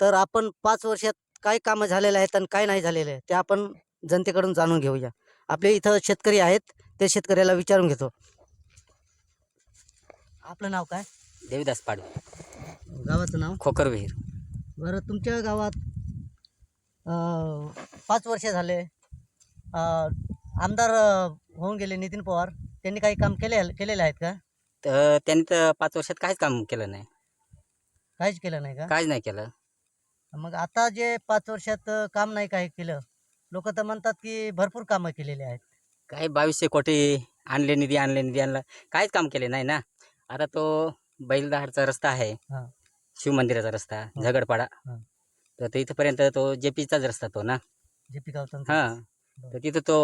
तर आपण पाच वर्षात काय कामं झालेले आहेत आणि काय नाही झालेले आहे ते आपण जनतेकडून जाणून घेऊया. आपले इथं शेतकरी आहेत ते शेतकऱ्याला विचारून घेतो. आपलं नाव काय? देवीदास पाडे गावाचं नाव? खोकर विहीर. बरं तुमच्या गावात अं, पाच वर्ष झाले. अं, आमदार अं, होऊन गेले नितीन पवार. त्यांनी काही काम केले केलेले आहेत का? तर त्यांनी तर पाच वर्षात काहीच काम केलं नाही. काहीच केलं नाही का? काहीच नाही केलं. मग आता जे पाच वर्षात काम नाही काही केलं लोक तर म्हणतात की भरपूर कामं केलेली आहेत. काही बावीसशे कोटी आणले निधी आणले निधी आणला काहीच काम केले नाही ना. आता तो बैलदारचा रस्ता आहे हा. शिवमंदिराचा रस्ता झगडपाडा. हा. तर ते इथंपर्यंत तो जे पीचाच रस्ता तो ना. जे पिकावतात हा. तर तिथं तो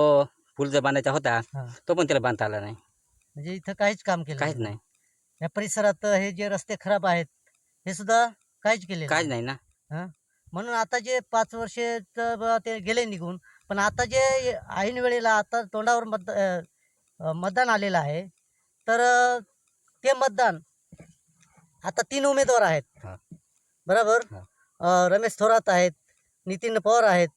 पूल जो बांधायचा होता हा. तो पण त्याला बांधता आला नाही. म्हणजे इथं काहीच काम केलं काहीच नाही. या परिसरात हे जे रस्ते खराब आहेत हे सुद्धा काहीच केले काहीच नाही. ना. म्हणून आता जे पाच वर्ष ते गेले निघून पण आता जे ऐन वेळेला आता तोंडावर मत अ, मतदान आलेलं आहे तर अ, ते मतदान आता तीन उमेदवार आहेत. हा. बरोबर? हा. अ, रमेश थोरात आहेत नितीन पवार आहेत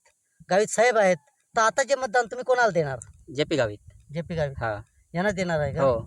गावित साहेब आहेत. तर आता जे मतदान तुम्ही कोणाला देणार? J P Gavit. J P Gavit. हा. यांना देणार आहे का? हो.